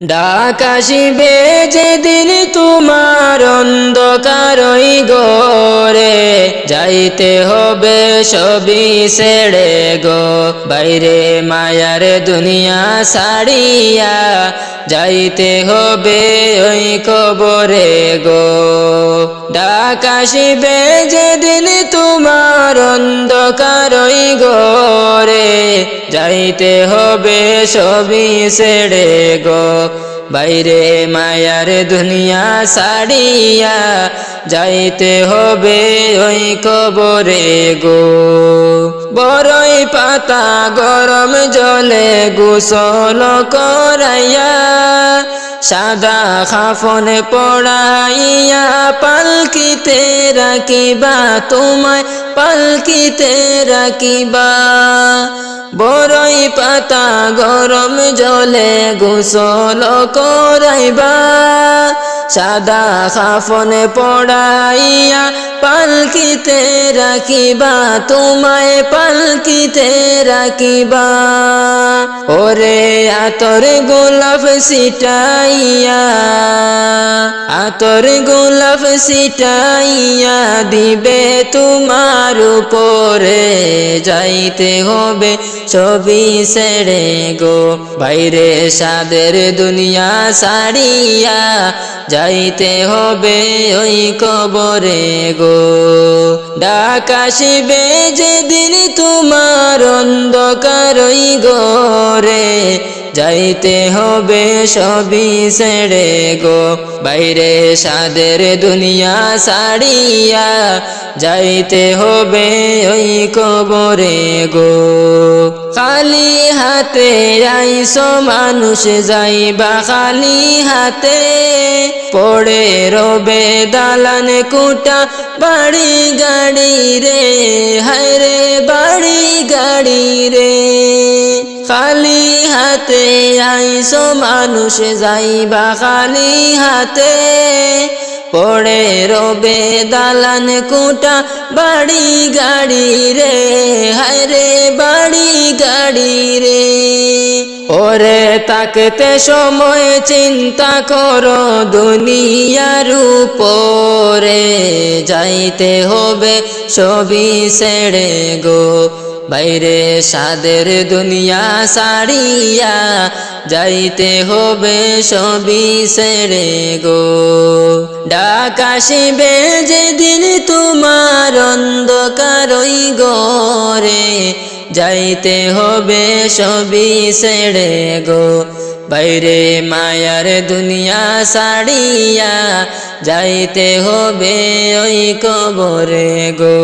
ডাকাশিবে যেদিন তোমার অন্ধকারই গরে যাইতে হবে সবই ছেড়ে গো, বাইরে মায়ার দুনিয়া সারিয়া যাইতে হবে ওই কবরে গো। ডাকাশিবে যেদিন তোমার অন্ধকারই গরে যাইতে হবে সবই ছেড়ে গো। বাইরে মায়ার দুনিয়া সারিয়া যাইতে হবে ওই কবরে গো। বড়ই পাতা গরম জলে গোসল করাইয়া সাদা খাফন পড়াইয়া পালকিতে রাখিবা তোমায় পালকিতে রাখিবা। বড়ই পাতা গরম জলে গোসল করাইবা। সাদা খাফনে পড়াইয়া পালকিতে রাখিবা, তোমায় পালকিতে রাখিবা। ওরে আতর গোলাপ সিটাইয়া আতর গোলাপ সিটাইয়া দিবে তোমার উপরে। যাইতে হবে ছবি ছেড়ে গো, বাইরে সাদের দুনিয়া সারিয়া যাইতে হবে ওই কবরে গো। ডাকাশিবে যেদিন তোমার অন্ধকার ওই গরে যাইতে হবে সবই ছেড়ে গো। বাইরে সাদের দুনিয়া সারিয়া যাইতে হবে ওই কবরে গো। খালি হাতে আইসো মানুষ যাইবা খালি হাতে। পড়ে রবে দালান কুটা বাড়ি গাড়ি রে, হায় রে বাড়ি গাড়ি রে। খালি হাতে আইসো, মানুষ যাইবা খালি হাতে। পড়ে রবে দালান কুটা, বাড়ি গাড়ি রে, হায় রে বাড়ি গাড়ি রে। ওরে তাকতে সময় চিন্তা করো, দুনিয়ার উপরে যাইতে হবে, সবই ছেড়ে গো। বাইরে সাদের দুনিয়া সারিয়া যাইতে হবে সবই ছেড়ে গো। ডাকাশিবে যেদিন তোমার অন্ধকারই গরে যাইতে হবে সবই ছেড়ে গো। বাইরে মায়ার দুনিয়া সারিয়া যাইতে হবে ওই কবরে গো।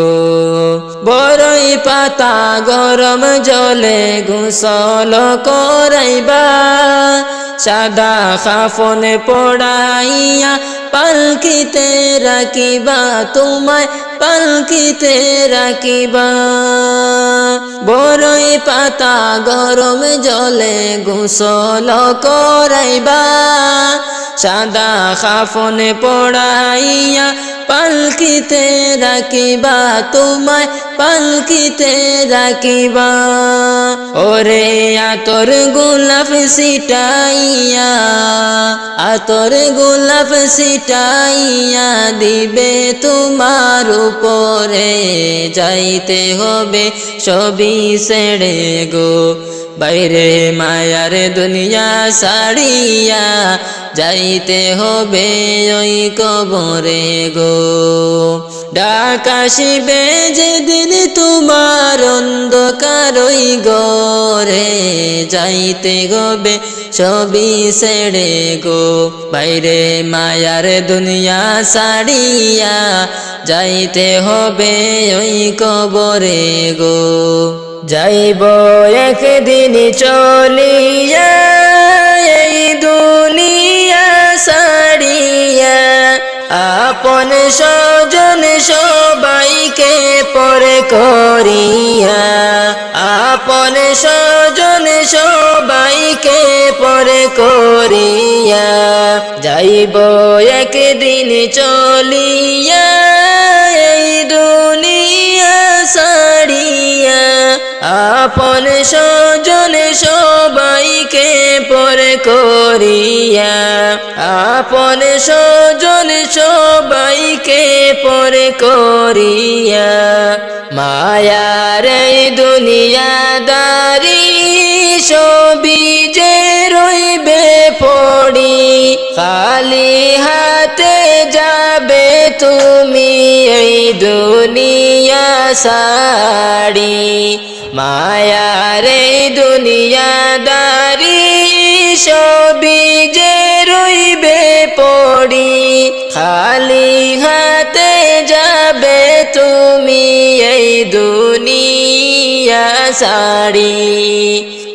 বড়ই পাতা গরম জলে গোসল করাইবা। সাদা খাফনে পড়াইয়া পালকিতে রাখিবা, তোমায় পালকিতে রাখিবা। বড়ই পাতা গরম জলে গোসল করাইবা। সাদা খাফনে পড়াইয়া পালকিতে রাখিবা, তোমায় পালকিতে রাখিবা। ওরে আতর গোলাপ সিটাইয়া আতর গোলাপ সিটাইয়া দিবে তোমার উপরে। যাইতে হবে সবই ছেড়ে গো, বাইরে মায়ার দুনিয়া সারিয়া যাইতে হবে ওই কবরে গো। ডাকাশিবে যেদিন তোমার অন্ধকারই গরে যাইতে হবে সবই ছেড়ে গো। বাইরে মায়ার দুনিয়া সারিয়া যাইতে হবে ওই কবরে গো। যাইব একদিন চলিয়া আপন স্বজন সবাইকে পরে করিয়া, আপন স্বজন সবাইকে পরে করিয়া, যাইব একদিন চলিয়া, এই দুনিয়া সারিয়া আপন স্বজন সবাইকে পরে করিয়া, আপন স্বজন পরে করিয়া মায়ার এই দুনিয়াদারি সবই যে রইবে পড়ি, খালি হাতে যাবে তুমি এই দুনিয়া সাড়ি মায়ার এই দুনিয়াদারি সবই যে রইবে পড়ি, খালি হাতে দুনিয়া সাড়ি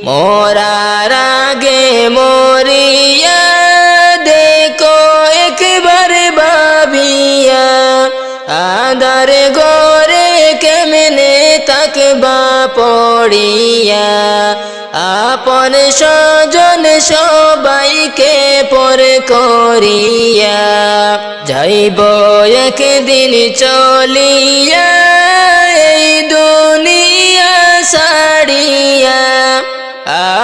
মোরার আগে মরিয়া, দেখো একবার ভাবিয়া। আদার গরে কেমনে তাকবা পড়িয়া। আপন স্বজন সবাইকে পর করিয়া। যাইব একদিন চলিয়া দুনিয়া সাড়িয়া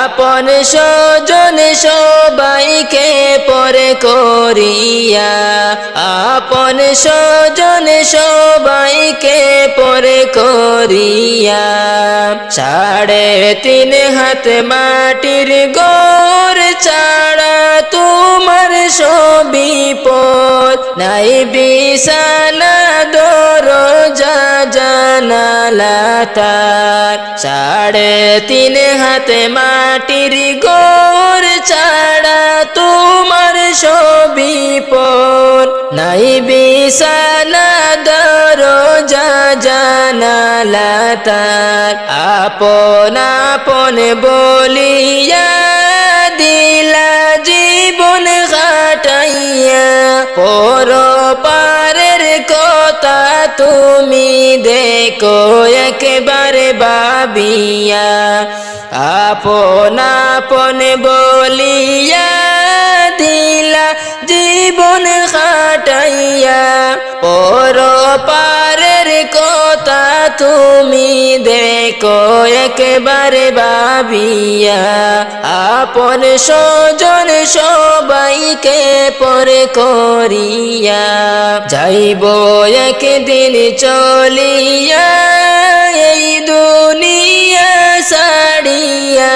আপন স্বজন সবাইকে পর করিয়া, আপন স্বজন সবাইকে পর করিয়া, সাড়ে তিন হাত মাটির গোর ছাড়া তোমার সবই পথ নাই বিছানা দরজা জানালা তার সাড়ে তিন হাতে মাটির গোর ছাড়া তোমার সবই পর। নাই বিছানা, দরজা জানালা তার আপন আপন বলিয়া দিলা জীবন কাটাইয়া। পর কথা তুমি দেখো একবারে বাবিয়া আপন আপন বলিয়া দিলা জীবন খাটাইয়া পর পারের কথা তুমি দেখো একবারে ভাবিয়া, আপন স্বজন সবাইকে পরে করিয়া, যাইব একদিন চলিয়া, এই দুনিয়া সাড়িয়া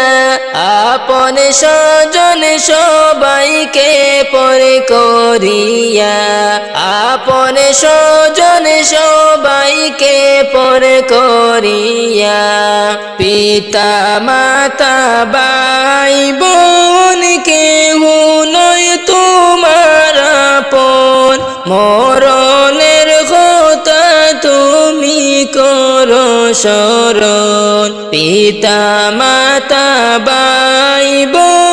আপন স্বজন সবাইকে পরে করিয়া, আপন স্বজন সবাইকে পরে করিয়া। পিতা, মাতা বাই বোন, কেহ নয় তোমার আপন। মরণের কথা তুমি করো শরণ পিতা, মাতা বাই বোন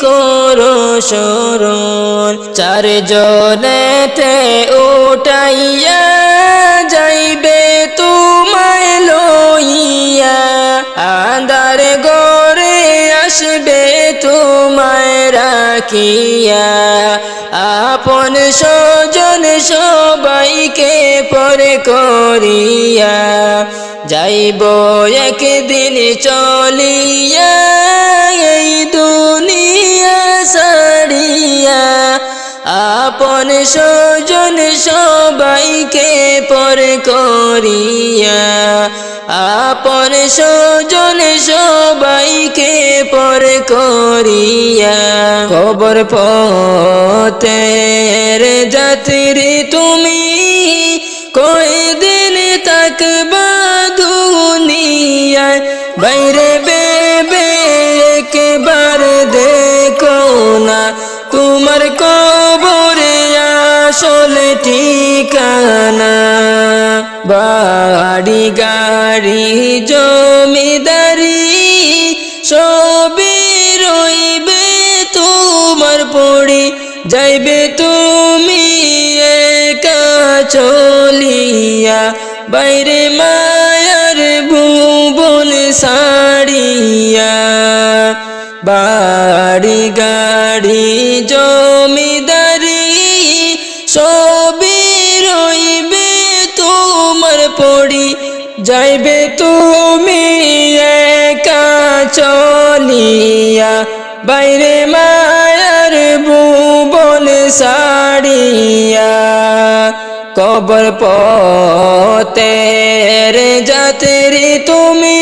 করো শরণ। চারজনেতে উঠাইয়া যাইবে তোমায় লইয়া। আন্দার গরে আসবে তোমায় রাখিয়া। আপন স্বজন সবাইকে পর করিয়া। যাইব একদিন চলিয়া। আপন স্বজন সবাইকে পর করিয়া, আপন স্বজন সবাইকে পর করিয়া। খবর পথের যাত্রী তুমি কয়দিন থাকবা দুনিয়ায়? বাইরে বেবে একবার দেখো ঠিকানা, বাড়ি, গাড়ি, জমিদারি, সবই রইবে তোমার পড়ি। যাইবে তুমি চলিয়া, বাইরে মায়ার ভুবন সাড়িয়া বাড়ি, গাড়ি জমিদারি যাইবে তুমি একা চলিয়া। বাইরে মায়ার বুবন সাড়িয়া কবর পতের যাত্রী তুমি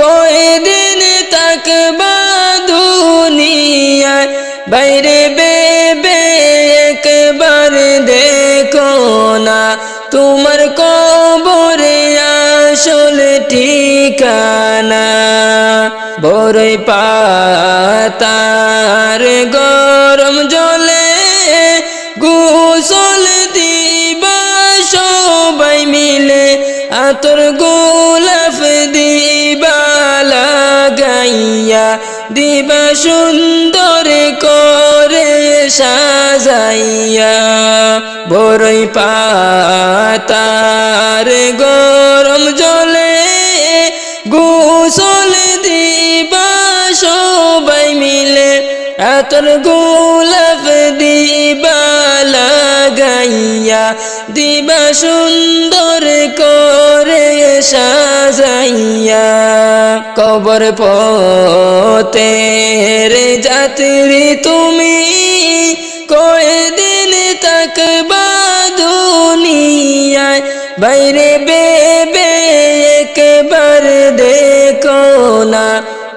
কয়দিন তাকবা দুনিয়া। বাইরে বেবে একবার দেখো না তোমার আসল ঠিকানা বড়ই পাতার গরম জলে গোসল দিবা সবাই মিলে, আতর গোলাপ দিবা লাগাইয়া দিবা সুন্দর করে সাজাইয়া বড়ই পাতার গরম জলে গোসল দিবা, সবাই মিলে আতর গোলাপ দিবা, লাগাইয়া দিবা, সুন্দর করে সাজাইয়া। কবর পতের যাত্রী তুমি কয়দিন তাকবা দুনিয়ায়? বাইরে বেবে একবার দেখো না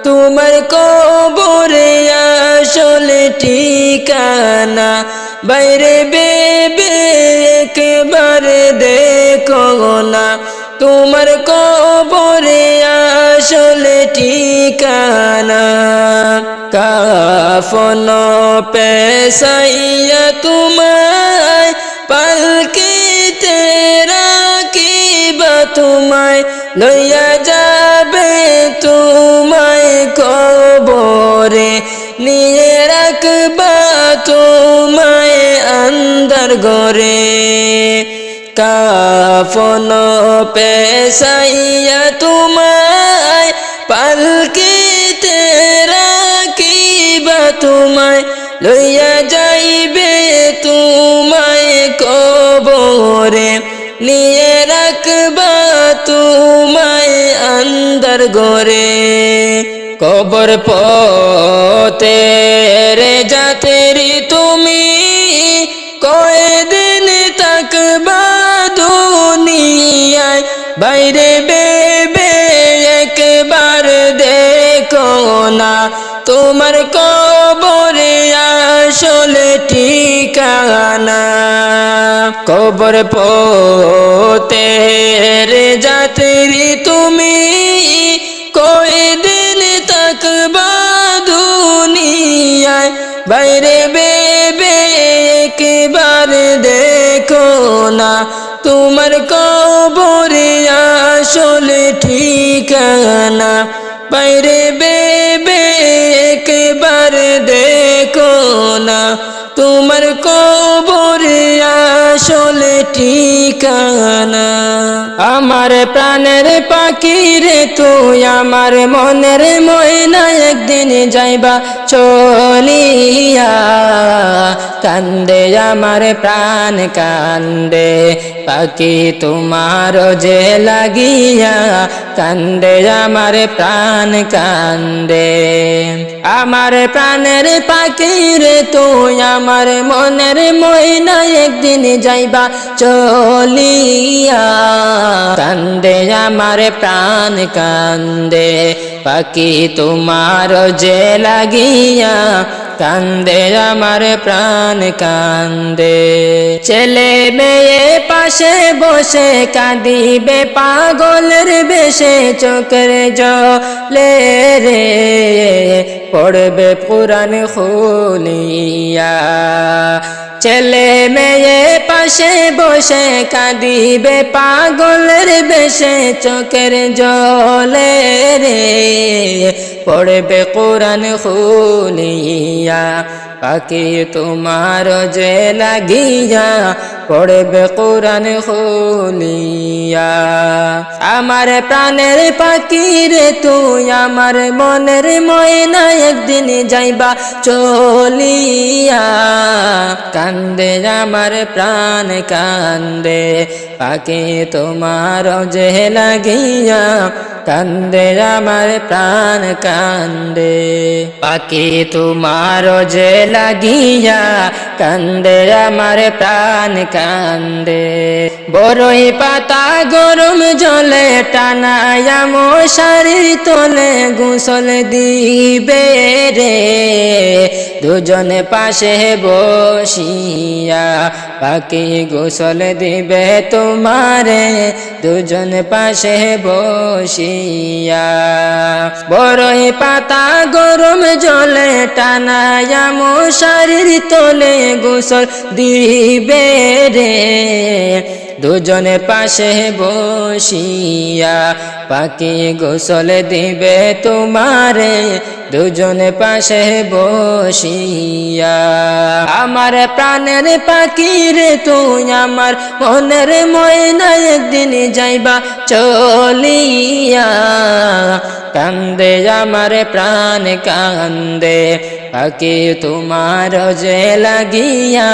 তোমার কবরে আসলে ঠিকানা বাইরে বেবে একবার দেখো না তোমার কবরে আসলে ঠিকানা কাফন পেশাইয়া তোমায় পালকি তেরা তোমায় লইয়া যাবে, তোমায় কবরে নিয়ে রাখবা, তোমায় আন্দার গরে কাফন পেশাইয়া তোমায় পালকি তেরা কি বা তোমায় লইয়া যাইবে, তোমায় কবরে। নিয়ে রাখবা তোমায় আন্দার গরে কবর পতের যাত্রী তুমি কয়দিন তাকবা দুনিয়ায়? বাইরে বেবে একবার দেখো না তোমার কবরে আসলে ঠিকানা, কবর পতের যাত্রী তুমি কয়দিন তাকবা দুনিয়ায়? বাইরে বেবে একবার দেখো না, তোমার কবরে আসলে ঠিকানা। বাইরে বেবে একবার দেখো না, তোমার কবরে আসলে ঠিকানা। আমার প্রাণের পাখি রে তুই, আমার মনের ময়না একদিন যাইবা চলিয়া। কান্দে, আমার প্রাণ কান্দে, পাখি তোমার যে লাগিয়া কান্দে আমার প্রাণ কান্দে আমার প্রাণের পাখি রে তুই, আমার মনের ময়না একদিন যাইবা চলিয়া। কান্দে আমার প্রাণ কান্দে পাখি তোমার যে লাগিয়া কান্দে, আমার প্রাণ কান্দে। ছেলে মেয়ে পাশে বসে কাঁদিবে, পাগলের বেশে চোখের জলে রে। পড়বে পুরাণ খুলিয়া ছেলে মেয়ে পাশে বসে কাঁদিবে, পাগলের বেশে চোখের জলে রে। পড়বে কোরআন খুলিয়া। পাখি তোমার যে লাগিয়া পড়বে কোরআন খুলিয়া। আমার প্রাণের পাখি রে তুই আমার মনের ময়না একদিন যাইবা চলিয়া। কান্দে আমার প্রাণ, কান্দে পাখি তোমার যে লাগিয়া। কান্দে আমার প্রাণ, কান্দে পাখি তোমার যে লাগিয়া কান্দে, আমার প্রাণ কান্দে। বড়ই পাতা গরম জলে টানায়া মশারির তোলে গুসল দিবে রে। দুজনে পাশে বসিয়া পাখি গোসল দিবে তোমারে। দুজন পাশে বসিয়া বড়ই পাতা গরম জলে টানায়া মশারির তোলে গোসল দিবে রে। দুজনে পাশে বসিয়া পাখি গোসল দিবে তোমারে। দুজনে পাশে বসিয়া, আমার প্রাণের পাখি রে তুই আমার মনের ময়না একদিন যাইবা চলিয়া। কান্দে, আমার প্রাণ কান্দে পাখি তোমার যে লাগিয়া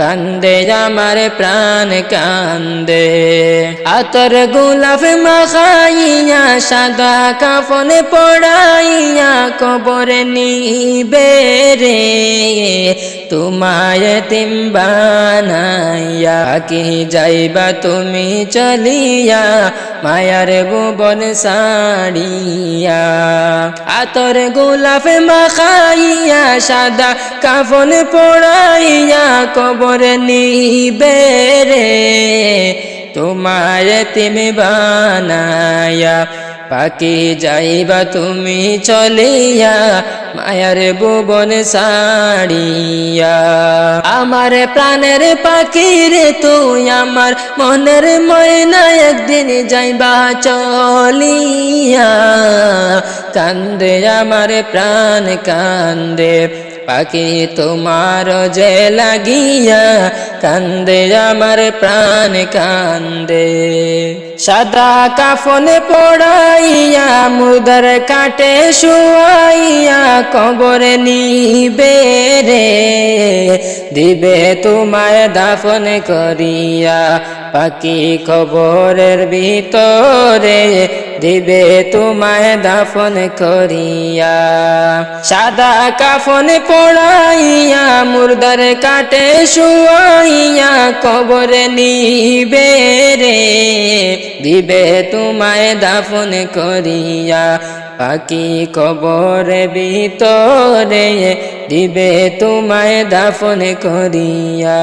কান্দে, আমার প্রাণ কান্দে। আতর গোলাপ মাখাইয়া, সাদা কাফন পড়াইয়া, কবর নিবে রে। তোমায় তিম বানাইয়া কি যাইবা তুমি চলিয়া, মায়ার ভুবন সাড়িয়া আতর গোলাপ মাখাইয়া সাদা কাফন পড়াইয়া কবর নিবে রে। তোমার তিমি বানায়া পাখি যাইবা তুমি চলিয়া, মায়ার ভুবন সাড়িয়া আমার প্রাণের পাখি রে তুই, আমার মনের ময়না একদিন যাইবা চলিয়া। কান্দে আমার প্রাণ, কান্দে পাখি তোমার যে লাগিয়া, কান্দে আমার প্রাণ, কান্দে। সাদা কাফনে পড়াইয়া মুদার কাটে শুয়াইয়া কবরে নিবে রে। দিবে তোমায় দাফন করিয়া পাখি কবরের ভিতরে। দিবে তোমায় দাফন করিয়া। সাদা কাফন পড়াইয়া মুর্দার কাটে শুয়াইয়া কবরে নিবে রে। দিবে তোমায় দাফন করিয়া পাখি কবরে ভিতরে দিবে তোমায় দাফন করিয়া।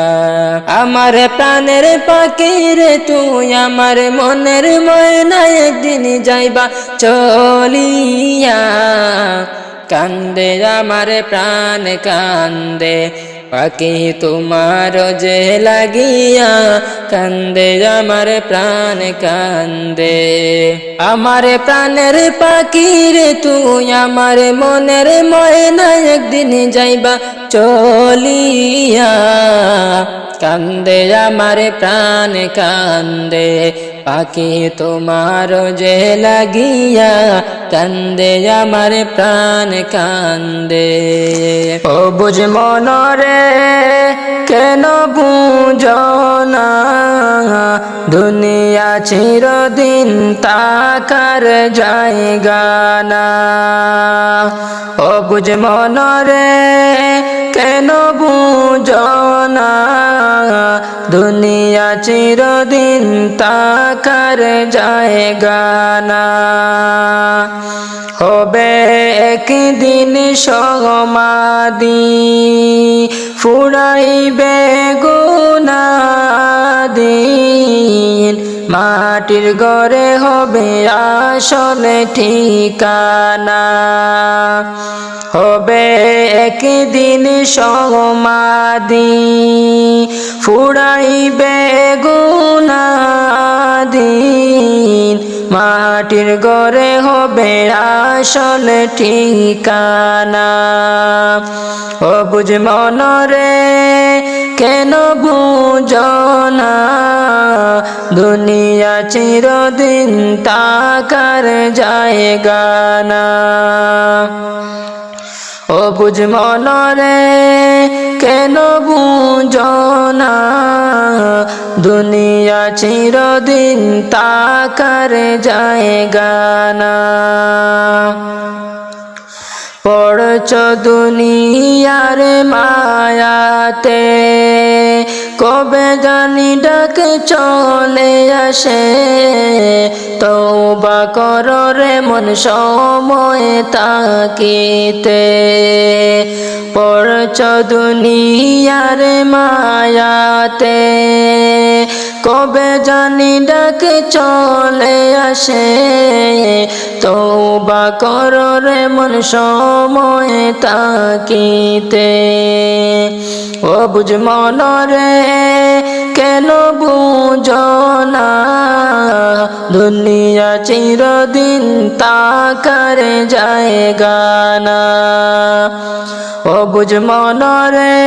আমার প্রাণের পাখির তুই, আমার মনের ময়না একদিন যাইবা চলিয়া। কান্দে, আমার প্রাণ কান্দে পাখি তোমার যে লাগিয়া কান্দে, আমার প্রাণ কান্দে। আমার প্রাণের পাখির তুই আমার মনের ময়না একদিন যাইবা চলিয়া। কান্দে, আমার প্রাণ কান্দে। পাখি তোমার যে লাগিয়া কান্দে, আমার প্রাণ কান্দে। ও বুঝ মনরে কেন বুঝনা? দুনিয়া চিরদিন তাকার জায়গা না। ও বুঝ মনরে কেন বুঝনা? দুনিয়া চিরদিন তাকার জায়গা না হবে একদিন সমাদি ফুরাইবে গুনাদিন। মাটির ঘরে হবে আসলে ঠিকানা। হবে একদিন সমাদি ফুরাইবে গুণাদিন মা মাটির গড়ে হবে আসল ঠিকানা। ও বুঝ মনরে, কেন বুঝনা? দুনিয়া চিরদিন তাকার জায়গা না ও বুঝ মনরে কেন বুঝনা দুনিয়া চিরদিন তাকার জায়গা না পড়ছ দুনিয়ার মায়াতে কবে জানি ডাক চলে আসে? তৌবা কর রে মন সময় তাকিতে। পড়ছ দুনিয়ার মায়াতে। কবে জানি ডাক চলে আসে? তৌবা কর রে মন সময় তাকিতে। ও বুঝ মন রে, কেন বুঝনা দুনিয়া চিরদিন তাকার জায়গা না। ও বুঝ মন রে,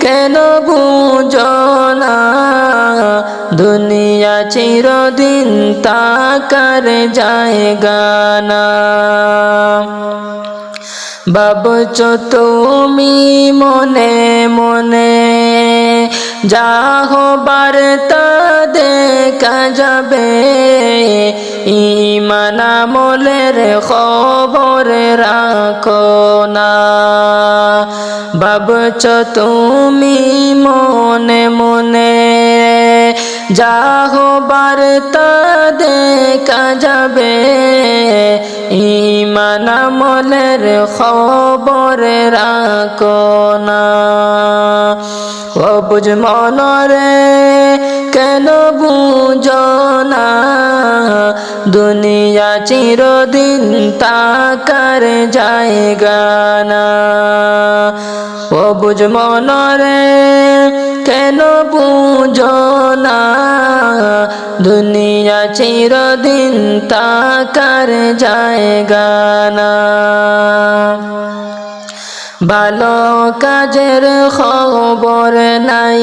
কেন বুঝনা দুনিয়া চিরদিন তাকার জায়গা না। ভাবছ তুমি মনে মনে যা হবার তা দেখা যাবে। ইমানা মোলের খবর রাখো না। ভাবছ তুমি মনে মনে যা হবার তা দেখা যাবে ইমান আমলের খবর রাখো না। বুঝ মনরে, কেন বুঝনা দুনিয়া চিরদিন তাকার জায়গা না। ও বুঝ মনরে কেন বুঝনা দুনিয়া চিরদিন তাকার জায়গা না। ভালো কাজের খবর নাই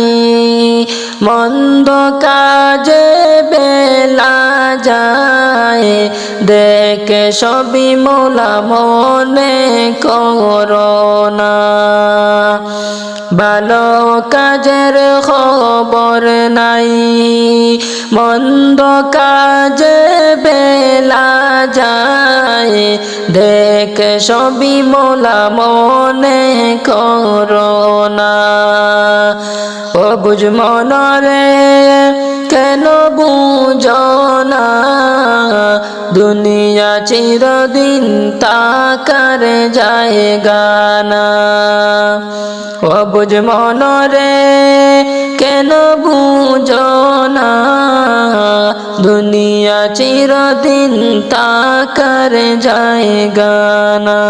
মন্দ কাজে বেলা যায়। দেখে সবই মোলা মনে করোনা ভালো কাজের খবর নাই। মন্দ কাজে বেলা যায়। দেখ সবই মোলা মনে করোনা ও বুঝ মনরে কেন বুঝনা দুনিয়া চিরদিন তাকার জায়গা না। ও বুঝ মনরে কেন বুঝনা? দুনিয়া চিরদিন করে যায় না